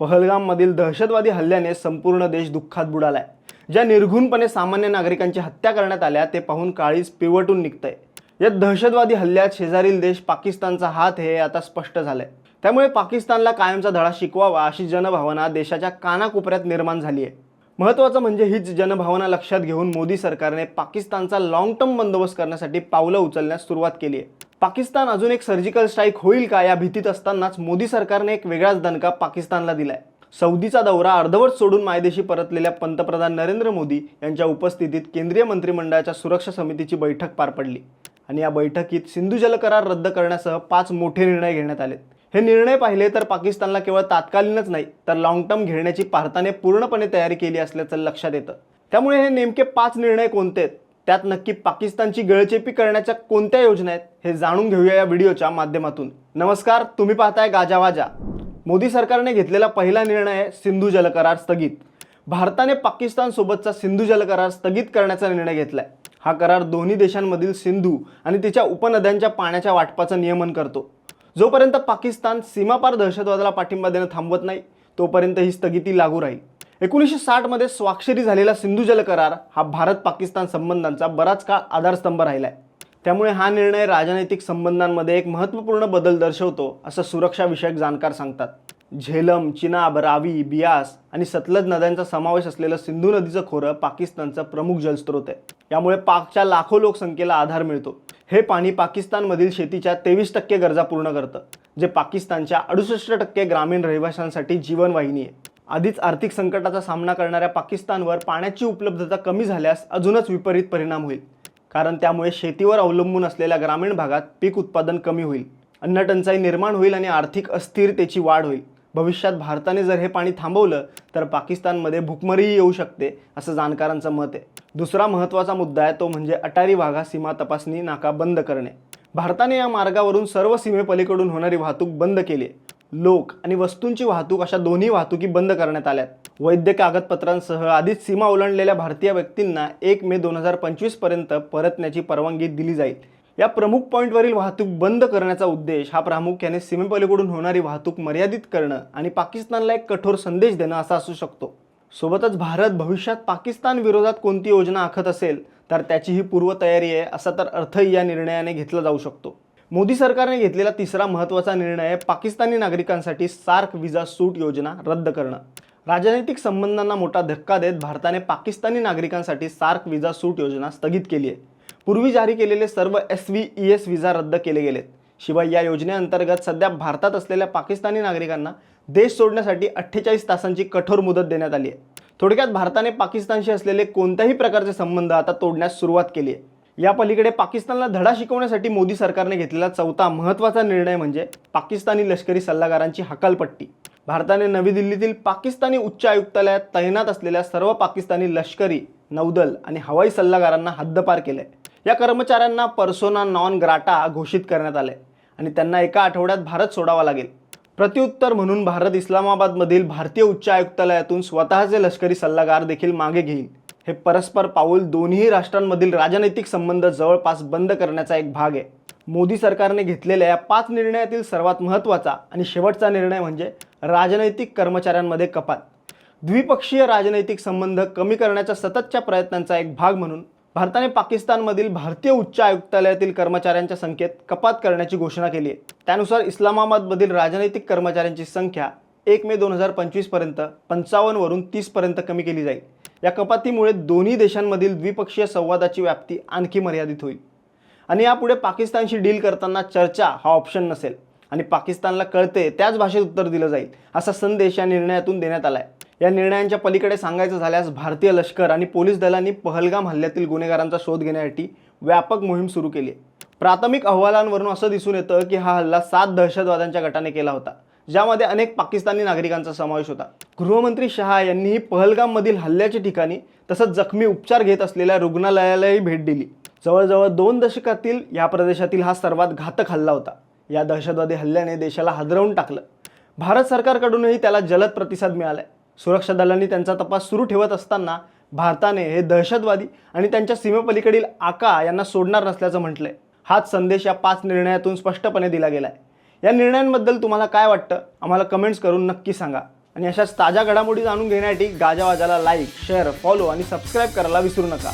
पहलगाममधील दहशतवादी हल्ल्याने संपूर्ण देश दुःखात बुडालाय. ज्या निर्घुणपणे सामान्य नागरिकांची हत्या करण्यात आल्या ते पाहून काळीच पिवटून निघतंय. या दहशतवादी हल्ल्यात शेजारील देश पाकिस्तानचा हात हे आता स्पष्ट झालंय. त्यामुळे पाकिस्तानला कायमचा धडा शिकवावा अशी जनभावना देशाच्या कानाकोपऱ्यात निर्माण झाली आहे महत्त्वाचं म्हणजे हीच जनभावना लक्षात घेऊन मोदी सरकारने पाकिस्तानचा लाँग टर्म बंदोबस्त करण्यासाठी पावलं उचलण्यास सुरुवात केली आहे. पाकिस्तान अजून एक सर्जिकल स्ट्राईक होईल का या भीतीत असतानाच मोदी सरकारने एक वेगळाच दणका पाकिस्तानला दिलाय. सौदीचा दौरा अर्धवट सोडून मायदेशी परतलेल्या पंतप्रधान नरेंद्र मोदी यांच्या उपस्थितीत केंद्रीय मंत्रिमंडळाच्या सुरक्षा समितीची बैठक पार पडली. आणि या बैठकीत सिंधू जल करार रद्द करण्यासह पाच मोठे निर्णय घेण्यात आलेत. हे निर्णय पाहिले तर पाकिस्तानला केवळ तात्कालीनच नाही तर लाँग टर्म घेण्याची भारताने पूर्णपणे तयारी केली असल्याचं लक्षात येतं. त्यामुळे हे नेमके पाच निर्णय कोणते आहेत? त्यात नक्की पाकिस्तानची गळचेपी करण्याच्या कोणत्या योजना आहेत हे जाणून घेऊया या व्हिडिओच्या माध्यमातून. नमस्कार तुम्ही पाहताय गाजावाजा मोदी सरकारने घेतलेला पहिला निर्णय आहे सिंधू जलकरार स्थगित. भारताने पाकिस्तानसोबतचा सिंधू जलकरार स्थगित करण्याचा निर्णय घेतलाय. हा करार दोन्ही देशांमधील सिंधू आणि तिच्या उपनद्यांच्या पाण्याच्या वाटपाचं नियमन करतो. जोपर्यंत पाकिस्तान सीमापार दहशतवादाला पाठिंबा देणं थांबवत नाही तोपर्यंत ही स्थगिती लागू राहील. एकोणीसशे साठमध्ये स्वाक्षरी झालेला सिंधू जल करार हा भारत पाकिस्तान संबंधांचा बराच काळ आधारस्तंभ राहिला आहे त्यामुळे हा निर्णय राजनैतिक संबंधांमध्ये एक महत्त्वपूर्ण बदल दर्शवतो असं सुरक्षाविषयक जाणकार सांगतात. झेलम चिनाब रावी बियास आणि सतलज नद्यांचा समावेश असलेलं सिंधू नदीचं खोरं पाकिस्तानचं प्रमुख जलस्रोत आहे. यामुळे पाकच्या लाखो लोकसंख्येला आधार मिळतो. हे पाणी पाकिस्तानमधील शेतीच्या तेवीस टक्के गरजा पूर्ण करतं जे पाकिस्तानच्या अडुसष्ट टक्के ग्रामीण रहिवाशांसाठी जीवनवाहिनी आहे. आधीच आर्थिक संकटाचा सामना करणाऱ्या पाकिस्तानवर पाण्याची उपलब्धता कमी झाल्यास अजूनच विपरीत परिणाम होईल. कारण त्यामुळे शेतीवर अवलंबून असलेल्या ग्रामीण भागात पीक उत्पादन कमी होईल. अन्नटंचाई निर्माण होईल आणि आर्थिक अस्थिरतेची वाढ होईल. भविष्यात भारताने जर हे पाणी थांबवलं तर पाकिस्तानमध्ये भुकमरीही येऊ शकते असं जाणकारांचं मत आहे. दुसरा महत्त्वाचा मुद्दा आहे तो म्हणजे अटारी वाघा सीमा तपासणी नाका बंद करणे. भारताने या मार्गावरून सर्व सीमेपलीकडून होणारी वाहतूक बंद केली आहे. लोक आणि वस्तूंची वाहतूक अशा दोन्ही वाहतुकी बंद करण्यात आल्यात वैद्य कागदपत्रांसह आधीच सीमा ओलांडलेल्या भारतीय व्यक्तींना एक मे दोन हजार पंचवीसपर्यंत परतण्याची परवानगी दिली जाईल. या प्रमुख पॉईंटवरील वाहतूक बंद करण्याचा उद्देश हा प्रामुख्याने सीमेपलीकडून होणारी वाहतूक मर्यादित करणं आणि पाकिस्तानला एक कठोर संदेश देणं असा असू शकतो. सोबतच भारत भविष्यात पाकिस्तान विरोधात कोणती योजना आखत असेल तर त्याची ही पूर्वतयारी आहे असा तर अर्थही या निर्णयाने घेतला जाऊ शकतो. मोदी सरकारने घेतलेला तिसरा महत्त्वाचा निर्णय आहे पाकिस्तानी नागरिकांसाठी सार्क विजा सूट योजना रद्द करणं. राजनैतिक संबंधांना मोठा धक्का देत भारताने पाकिस्तानी नागरिकांसाठी सार्क व्हिसा सूट योजना स्थगित केली आहे. पूर्वी जारी केलेले सर्व एस व्ही ई एस विजा रद्द केले गेलेत. शिवाय या योजनेअंतर्गत सध्या भारतात असलेल्या पाकिस्तानी नागरिकांना देश सोडण्यासाठी अठ्ठेचाळीस तासांची कठोर मुदत देण्यात आली आहे. थोडक्यात भारताने पाकिस्तानशी असलेले कोणत्याही प्रकारचे संबंध आता तोडण्यास सुरुवात केली आहे. या पलीकडे पाकिस्तानला धडा शिकवण्यासाठी मोदी सरकारने घेतलेला चौथा महत्त्वाचा निर्णय म्हणजे पाकिस्तानी लष्करी सल्लागारांची हकालपट्टी. भारताने नवी दिल्लीतील पाकिस्तानी उच्च आयुक्तालयात तैनात असलेल्या सर्व पाकिस्तानी लष्करी नौदल आणि हवाई सल्लागारांना हद्दपार केलंय. या कर्मचाऱ्यांना पर्सोना नॉन ग्राटा घोषित करण्यात आले आणि त्यांना एका आठवड्यात भारत सोडावा लागेल. प्रत्युत्तर म्हणून भारत इस्लामाबादमधील भारतीय उच्च आयुक्तालयातून स्वतःचे लष्करी सल्लागार देखील मागे घेईल. हे परस्पर पाऊल दोन्ही राष्ट्रांमधील राजनैतिक संबंध जवळपास बंद करण्याचा एक भाग आहे. मोदी सरकारने घेतलेल्या या पाच निर्णयातील सर्वात महत्त्वाचा आणि शेवटचा निर्णय म्हणजे राजनैतिक कर्मचाऱ्यांमध्ये कपात. द्विपक्षीय राजनैतिक संबंध कमी करण्याच्या सततच्या प्रयत्नांचा एक भाग म्हणून भारताने पाकिस्तानमधील भारतीय उच्च आयुक्तालयातील कर्मचाऱ्यांच्या संख्येत कपात करण्याची घोषणा केली आहे. त्यानुसार इस्लामाबादमधील राजनैतिक कर्मचाऱ्यांची संख्या एक मे दोन हजार पंचवीसपर्यंत पंचावन्नवरून तीसपर्यंत कमी केली जाईल. या कपातीमुळे दोन्ही देशांमधील द्विपक्षीय संवादाची व्याप्ती आणखी मर्यादित होईल. आणि यापुढे पाकिस्तानशी डील करताना चर्चा हा ऑप्शन नसेल आणि पाकिस्तानला कळते त्याच भाषेत उत्तर दिलं जाईल असा संदेश या निर्णयातून देण्यात आला आहे या निर्णयांच्या पलीकडे सांगायचं झाल्यास भारतीय लष्कर आणि पोलीस दलांनी पहलगाम हल्ल्यातील गुन्हेगारांचा शोध घेण्यासाठी व्यापक मोहीम सुरू केली आहे. प्राथमिक अहवालांवरून असं दिसून येतं की हा हल्ला सात दहशतवाद्यांच्या गटाने केला होता ज्यामध्ये अनेक पाकिस्तानी नागरिकांचा समावेश होता. गृहमंत्री शहा यांनीही पहलगाममधील हल्ल्याच्या ठिकाणी तसंच जखमी उपचार घेत असलेल्या रुग्णालयालाही भेट दिली. जवळजवळ दोन दशकातील या प्रदेशातील हा सर्वात घातक हल्ला होता. या दहशतवादी हल्ल्याने देशाला हादरवून टाकलं. भारत सरकारकडूनही त्याला जलद प्रतिसाद मिळालाय. सुरक्षा दलांनी त्यांचा तपास सुरू ठेवत असताना भारताने हे दहशतवादी आणि त्यांच्या सीमेपलीकडील आका यांना सोडणार नसल्याचं म्हटलंय. हाच संदेश या पाच निर्णयातून स्पष्टपणे दिला गेलाय. या निर्णयांबद्दल तुम्हाला काय वाटतं? आम्हाला कमेंट्स करून नक्की सांगा. आणि अशाच ताज्या घडामोडी जाणून घेण्यासाठी गाजावाजाला लाईक शेअर फॉलो आणि सबस्क्राईब करायला विसरू नका.